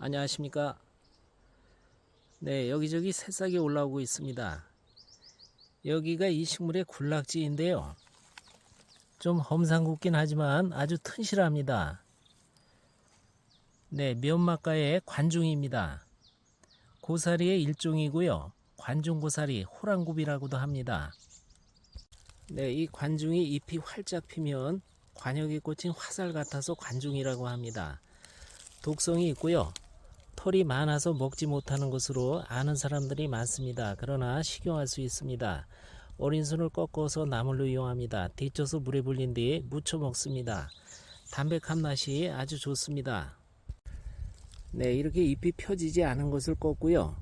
안녕하십니까. 네, 여기저기 새싹이 올라오고 있습니다. 여기가 이 식물의 군락지인데요. 좀 험상궂긴 하지만 아주 튼실합니다. 네, 면막가의 관중입니다. 고사리의 일종이고요. 관중고사리, 호랑굽이라고도 합니다. 네, 이 관중이 잎이 활짝 피면 관역에 꽂힌 화살 같아서 관중이라고 합니다. 독성이 있고요. 털이 많아서 먹지 못하는 것으로 아는 사람들이 많습니다. 그러나 식용할 수 있습니다. 어린 손을 꺾어서 나물로 이용합니다. 데쳐서 물에 불린 뒤 무쳐 먹습니다. 담백한 맛이 아주 좋습니다. 네, 이렇게 잎이 펴지지 않은 것을 꺾고요.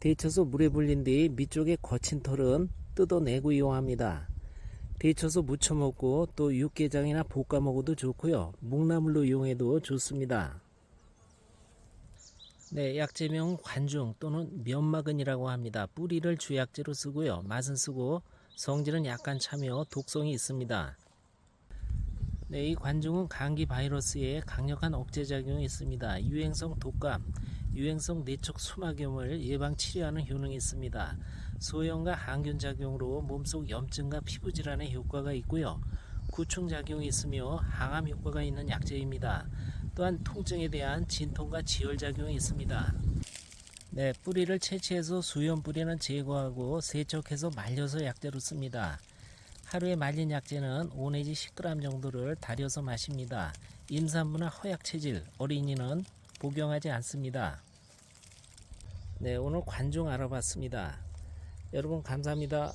데쳐서 물에 불린 뒤 밑쪽에 거친 털은 뜯어내고 이용합니다. 데쳐서 무쳐 먹고 또 육개장이나 볶아 먹어도 좋고요. 묵나물로 이용해도 좋습니다. 네, 약재명 관중 또는 면막은이라고 합니다. 뿌리를 주약재로 쓰고요. 맛은 쓰고 성질은 약간 차며 독성이 있습니다. 네, 이 관중은 감기 바이러스에 강력한 억제 작용이 있습니다. 유행성 독감, 유행성 내적 수막염을 예방 치료하는 효능이 있습니다. 소염과 항균 작용으로 몸속 염증과 피부 질환에 효과가 있고요. 구충 작용이 있으며 항암 효과가 있는 약재입니다. 또한 통증에 대한 진통과 지혈 작용이 있습니다. 네, 뿌리를 채취해서 수염 뿌리는 제거하고 세척해서 말려서 약재로 씁니다. 하루에 말린 약재는 5 내지 10g 정도를 달여서 마십니다. 임산부나 허약 체질, 어린이는 복용하지 않습니다. 네, 오늘 관중 알아봤습니다. 여러분 감사합니다.